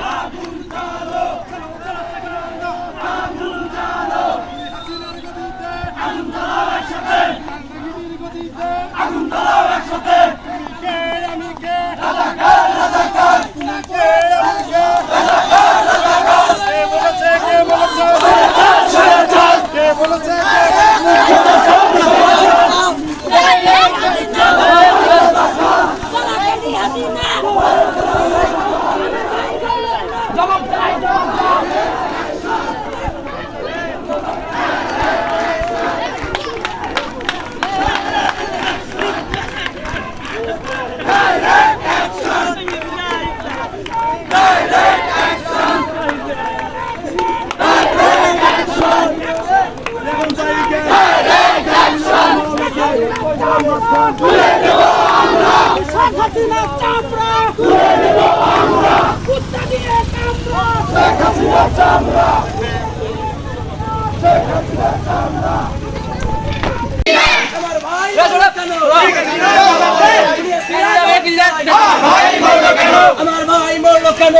Abundar! 你骂我 Hasina চামড়া। তুলে দেব আমরা কুত্তা দিয়ে কামড়া আমার ভাই মরলো কেন?